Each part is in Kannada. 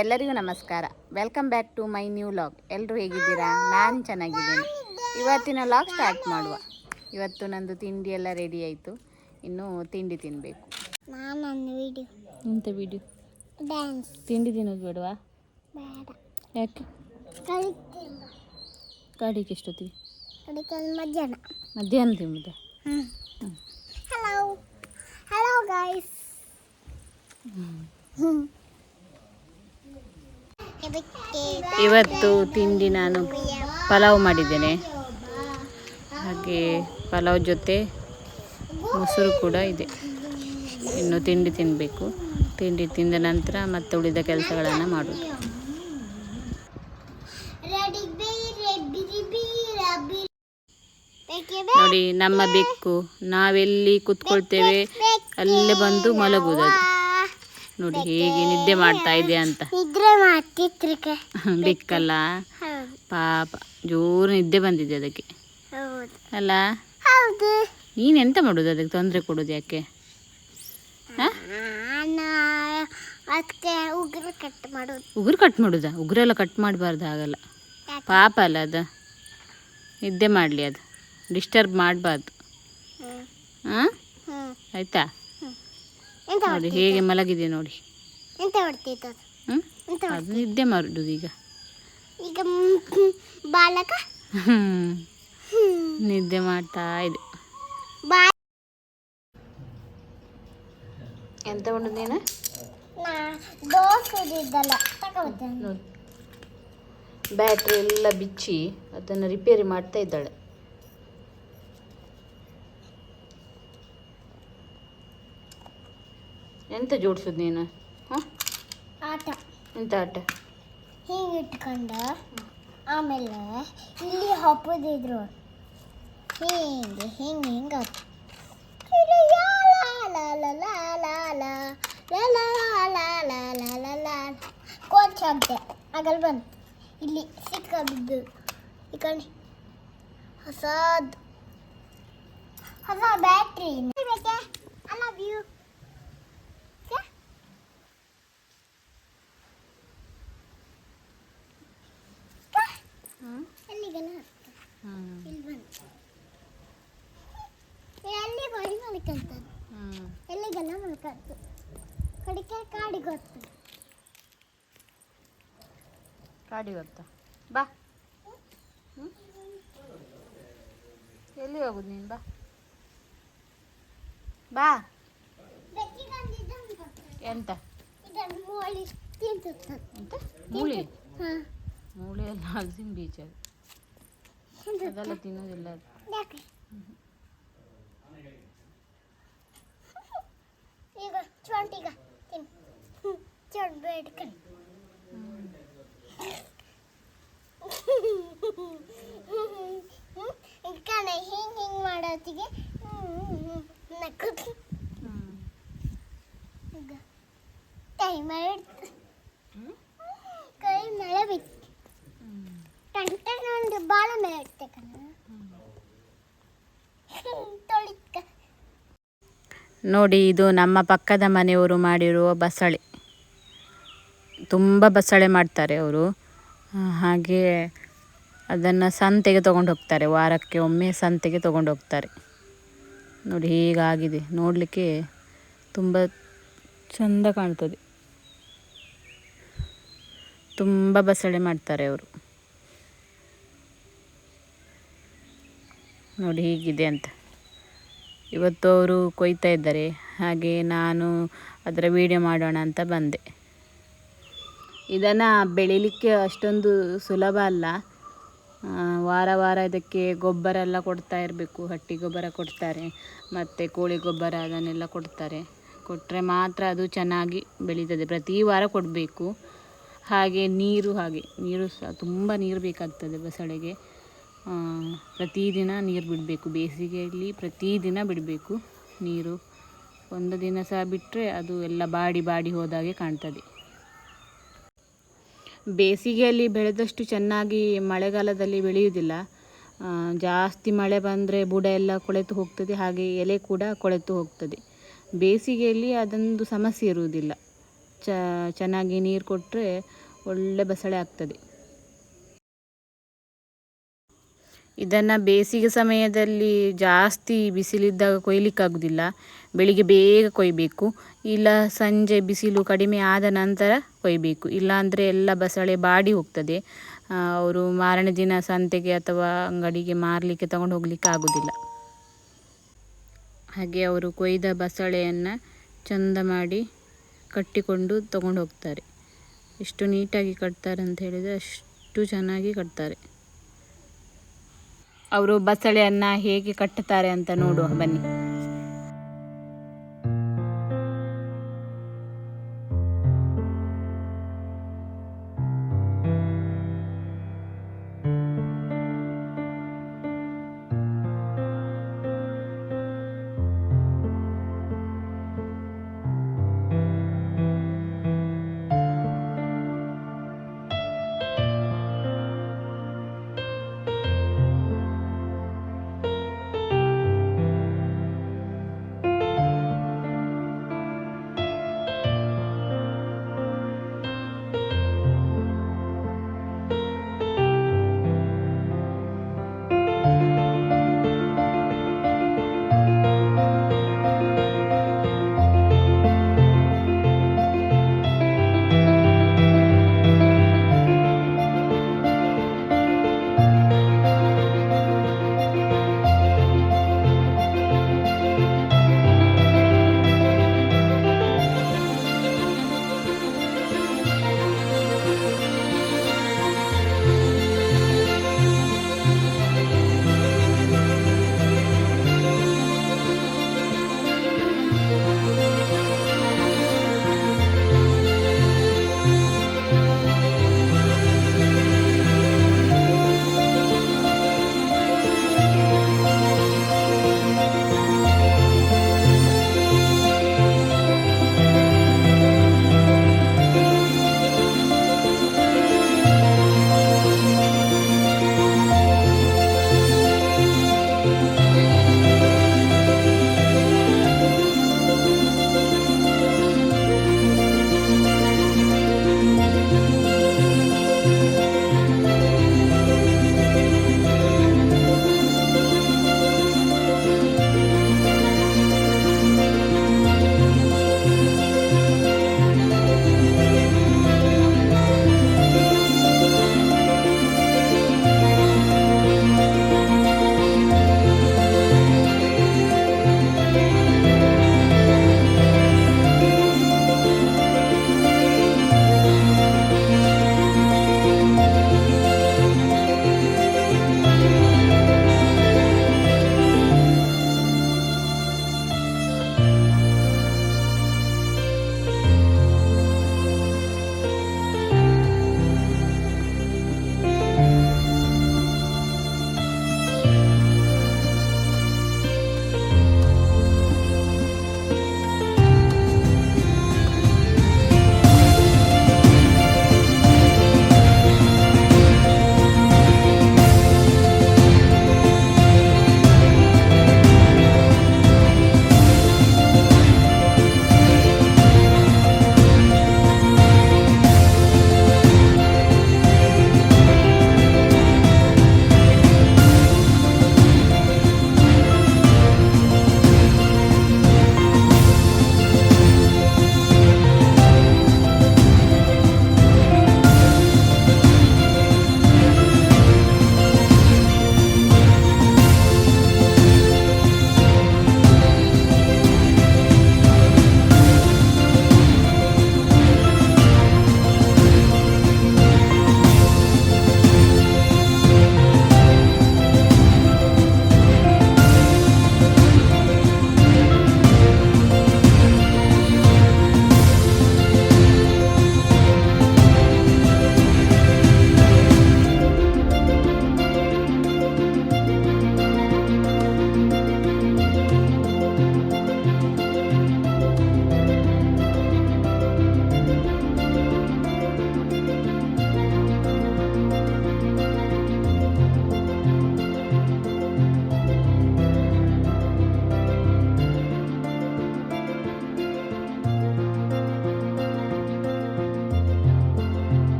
ಎಲ್ಲರಿಗೂ ನಮಸ್ಕಾರ. Welcome back to my new vlog ಎಲ್ಲರೂ ಹೇಗಿದ್ದೀರಾ? ನಾನು ಚೆನ್ನಾಗಿದ್ದೀನಿ. ಇವತ್ತಿನ ಲಾಗ್ ಸ್ಟಾರ್ಟ್ ಮಾಡುವ. ಇವತ್ತು ನಂದು ತಿಂಡಿ ಎಲ್ಲ ರೆಡಿ ಆಯಿತು. ಇನ್ನು ತಿಂಡಿ ತಿನ್ನಬೇಕು ನಾನು ವಿಡಿಯೋ ಇಂಥ ವಿಡಿಯೋ ಡ್ಯಾನ್ಸ್ ತಿಂಡಿ ತಿನ್ನೋದು ಬೇಡವಾ? ಬೇಡ. ಯಾಕೆ? ಗಾಡಿಗೆ ಎಷ್ಟೊತ್ತಿಗೆ? ಅದಕ್ಕೆ ಮಧ್ಯಾಹ್ನ. ಮಧ್ಯಾಹ್ನ ತಿಂಬುದ ಹ್ಞೂ ಹಲೋ ಹಲೋ ಗಾಯ್ಸ್ ಇವತ್ತು ತಿಂಡಿ ನಾನು ಪಲಾವ್ ಮಾಡಿದ್ದೇನೆ. ಹಾಗೆ ಪಲಾವ್ ಜೊತೆ ಮೊಸರು ಕೂಡ ಇದೆ. ಇನ್ನು ತಿಂಡಿ ತಿನ್ನಬೇಕು ತಿಂಡಿ ತಿಂದ ನಂತರ ಮತ್ತೆ ಉಳಿದ ಕೆಲಸಗಳನ್ನು ಮಾಡೋದು. ನೋಡಿ ನಮ್ಮ ಬೆಕ್ಕು, ನಾವೆಲ್ಲಿ ಕೂತ್ಕೊಳ್ತೇವೆ, ಅಲ್ಲೇ ಬಂದು ಮಲಗುವುದು ನೋಡಿ ಹೇಗೆ ನಿದ್ದೆ ಮಾಡ್ತಾ ಇದೆ ಅಂತ. ನಿದ್ರೆ ಮಾಡ್ತಿತ್ರಿಕ ಬೆಕ್ಕಲ್ಲ. ಪಾಪ ಜೋರು ನಿದ್ದೆ ಬಂದಿದೆ ಅದಕ್ಕೆ. ಅಲ್ಲ? ನೀನು ಎಂತ ಮಾಡೋದು ಅದಕ್ಕೆ ತೊಂದರೆ ಕೊಡುದು ಯಾಕೆ? ಉಗುರು ಕಟ್ ಮಾಡೋದು. ಉಗುರು ಕಟ್ ಮಾಡೋದಾ? ಉಗುರೆಲ್ಲ ಕಟ್ ಮಾಡಬಾರ್ದು ಆಗಲ್ಲ ಪಾಪ ಅಲ್ಲ ಅದು. ನಿದ್ದೆ ಮಾಡಲಿ ಅದು. ಡಿಸ್ಟರ್ಬ್ ಮಾಡಬಾರ್ದು. ಹಾಂ. ಆಯಿತಾ? ನೋಡಿ ಹೇಗೆ ಮಲಗಿದೆ ನೋಡಿ. ಎಂತ ಹೊಡ್ತಿತ್ತು ಹ್ಞೂ ಅದು ನಿದ್ದೆ ಮಾಡುದು ಈಗ. ಈಗ ಬಾಲಕ? ನಿದ್ದೆ ಮಾಡ್ತಾ ಇದೆ. ಎಂತ ಉಂಡದೇನು ಬ್ಯಾಟ್ರಿ ಎಲ್ಲ ಬಿಚ್ಚಿ ಅದನ್ನು ರಿಪೇರಿ ಮಾಡ್ತಾ ಇದ್ದಾಳೆ. ಎಂತ ಜೋಡಿಸೋದು ನೀನು ಹಾಂ ಆಟ ಎಂತ ಆಟ ಹೀಗೆ ಇಟ್ಕೊಂಡು ಆಮೇಲೆ ಇಲ್ಲಿ ಹಬ್ಬದಿದ್ರು ಹಿಂಗೆ ಹಿಂಗೆ ಹಿಂಗೆ ಆತು ಕೋಚ್ ಆಗ್ತೆ ಆಗಲ್ ಬಂತು ಇಲ್ಲಿ ಸಿಕ್ಕ ಬಿದ್ದು ಈ ಕಣಿ ಹೊಸದು ಹೊಸ ಬ್ಯಾಟ್ರಿ ಮಲ್ಕಂತದ್ದು ಎಲ್ಲಿಗೆಲ್ಲ ಮಲ್ಕಂತು ಕಡಿಕೆ ಕಾಡಿಗೆ ಹೊತ್ತು ಕಾಡಿ ಗೊತ್ತಾ ಬಾ ಎಲ್ಲಿ ಹೋಗುದು ನೀನು? ಬಾ. ಬಾ. ಎಂತ? ಎಂತ ಮೂಳಿ ಮೂಳಿ? ಮೂಳೆ ಎಲ್ಲ ಹಲಸಿನ ಬೀಜ. ಅದು ಅದೆಲ್ಲ ತಿನ್ನೋದಿಲ್ಲ. ಅದು ಚೊಂಟಿಗ ತಿನ್. ಚೊಂಡ್ ಬೇಡ ಕಣಿ ಕಣ ಹಿಂಗೆ ಹಿಂಗೆ ಮಾಡೋತ್ತಿಗೆ ನಕ್ಕ. ಟೈಮ್ ಆಯ್ತು ನೋಡಿ, ಇದು ನಮ್ಮ ಪಕ್ಕದ ಮನೆಯವರು ಮಾಡಿರುವ ಬಸಳೆ. ತುಂಬ ಬಸಳೆ ಮಾಡ್ತಾರೆ ಅವರು. ಹಾಗೆ ಅದನ್ನು ಸಂತೆಗೆ ತೊಗೊಂಡು ಹೋಗ್ತಾರೆ. ವಾರಕ್ಕೆ ಒಮ್ಮೆ ಸಂತೆಗೆ ತೊಗೊಂಡು ಹೋಗ್ತಾರೆ. ನೋಡಿ, ಹೀಗಾಗಿದೆ. ನೋಡಲಿಕ್ಕೆ ತುಂಬ ಚಂದ ಕಾಣ್ತದೆ. ತುಂಬ ಬಸಳೆ ಮಾಡ್ತಾರೆ ಅವರು. ನೋಡಿ, ಹೀಗಿದೆ ಅಂತ. ಇವತ್ತು ಅವರು ಕೊಯ್ತಾ ಇದ್ದಾರೆ. ಹಾಗೆ ನಾನು ಅದರ ವೀಡಿಯೋ ಮಾಡೋಣ ಅಂತ ಬಂದೆ. ಇದನ್ನು ಬೆಳಿಲಿಕ್ಕೆ ಅಷ್ಟೊಂದು ಸುಲಭ ಅಲ್ಲ. ವಾರ ವಾರ ಇದಕ್ಕೆ ಗೊಬ್ಬರ ಎಲ್ಲ ಕೊಡ್ತಾ ಇರಬೇಕು. ಹಟ್ಟಿ ಗೊಬ್ಬರ ಕೊಡ್ತಾರೆ, ಮತ್ತು ಕೋಳಿ ಗೊಬ್ಬರ ಅದನ್ನೆಲ್ಲ ಕೊಡ್ತಾರೆ. ಕೊಟ್ಟರೆ ಮಾತ್ರ ಅದು ಚೆನ್ನಾಗಿ ಬೆಳೀತದೆ. ಪ್ರತಿ ವಾರ ಕೊಡಬೇಕು. ಹಾಗೆ ನೀರು ಹಾಗೆ, ನೀರು ಸಹ, ತುಂಬ ನೀರು ಬೇಕಾಗ್ತದೆ ಬಸಳೆಗೆ. ಪ್ರತಿದಿನ ನೀರು ಬಿಡಬೇಕು. ಬೇಸಿಗೆಯಲ್ಲಿ ಪ್ರತಿದಿನ ಬಿಡಬೇಕು ನೀರು. ಒಂದು ದಿನ ಸಹ ಬಿಟ್ಟರೆ ಅದು ಎಲ್ಲ ಬಾಡಿ ಬಾಡಿ ಹೋದಾಗೆ ಕಾಣ್ತದೆ. ಬೇಸಿಗೆಯಲ್ಲಿ ಬೆಳೆದಷ್ಟು ಚೆನ್ನಾಗಿ ಮಳೆಗಾಲದಲ್ಲಿ ಬೆಳೆಯುವುದಿಲ್ಲ. ಜಾಸ್ತಿ ಮಳೆ ಬಂದರೆ ಬುಡ ಎಲ್ಲ ಕೊಳೆತು ಹೋಗ್ತದೆ, ಹಾಗೆ ಎಲೆ ಕೂಡ ಕೊಳೆತು ಹೋಗ್ತದೆ. ಬೇಸಿಗೆಯಲ್ಲಿ ಅದೊಂದು ಸಮಸ್ಯೆ ಇರುವುದಿಲ್ಲ. ಚೆನ್ನಾಗಿ ನೀರು ಕೊಟ್ಟರೆ ಒಳ್ಳೆ ಬಸಳೆ ಆಗ್ತದೆ. ಇದನ್ನು ಬೇಸಿಗೆ ಸಮಯದಲ್ಲಿ ಜಾಸ್ತಿ ಬಿಸಿಲಿದ್ದಾಗ ಕೊಯ್ಲಿಕ್ಕಾಗುವುದಿಲ್ಲ ಬೆಳಿಗ್ಗೆ ಬೇಗ ಕೊಯ್ಬೇಕು. ಇಲ್ಲ ಸಂಜೆ ಬಿಸಿಲು ಕಡಿಮೆ ಆದ ನಂತರ ಕೊಯ್ಯಬೇಕು ಇಲ್ಲಾಂದರೆ ಎಲ್ಲ ಬಸಳೆ ಬಾಡಿ ಹೋಗ್ತದೆ. ಅವರು ಮಾರನೇ ದಿನ ಸಂತೆಗೆ ಅಥವಾ ಅಂಗಡಿಗೆ ಮಾರಲಿಕ್ಕೆ ತಗೊಂಡು ಹೋಗಲಿಕ್ಕೆ ಆಗೋದಿಲ್ಲ ಹಾಗೆ ಅವರು ಕೊಯ್ದ ಬಸಳೆಯನ್ನು ಚಂದ ಮಾಡಿ ಕಟ್ಟಿಕೊಂಡು ತಗೊಂಡು ಹೋಗ್ತಾರೆ. ಎಷ್ಟು ನೀಟಾಗಿ ಕಟ್ತಾರೆ ಅಂತ ಹೇಳಿದರೆ ಅಷ್ಟು ಚೆನ್ನಾಗಿ ಕಟ್ತಾರೆ. ಅವರು ಬಸಳೆಯನ್ನು ಹೇಗೆ ಕಟ್ಟುತ್ತಾರೆ ಅಂತ ನೋಡುವ ಬನ್ನಿ.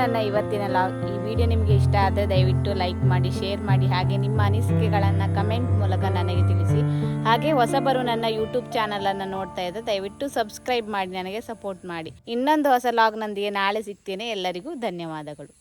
ನನ್ನ ಇವತ್ತಿನ ಲಾಗ್ ಈ ವಿಡಿಯೋ ನಿಮಗೆ ಇಷ್ಟ ಆದರೆ ದಯವಿಟ್ಟು ಲೈಕ್ ಮಾಡಿ ಶೇರ್ ಮಾಡಿ, ಹಾಗೆ ನಿಮ್ಮ ಅನಿಸಿಕೆಗಳನ್ನು ಕಮೆಂಟ್ ಮೂಲಕ ನನಗೆ ತಿಳಿಸಿ. ಹಾಗೆ ಹೊಸಬರು ನನ್ನ ಯೂಟ್ಯೂಬ್ ಚಾನಲನ್ನು ನೋಡ್ತಾ ಇದ್ದರೆ ದಯವಿಟ್ಟು ಸಬ್ಸ್ಕ್ರೈಬ್ ಮಾಡಿ, ನನಗೆ ಸಪೋರ್ಟ್ ಮಾಡಿ. ಇನ್ನೊಂದು ಹೊಸ ಲಾಗ್ನೊಂದಿಗೆ ನಾಳೆ ಸಿಗ್ತೇನೆ. ಎಲ್ಲರಿಗೂ ಧನ್ಯವಾದಗಳು.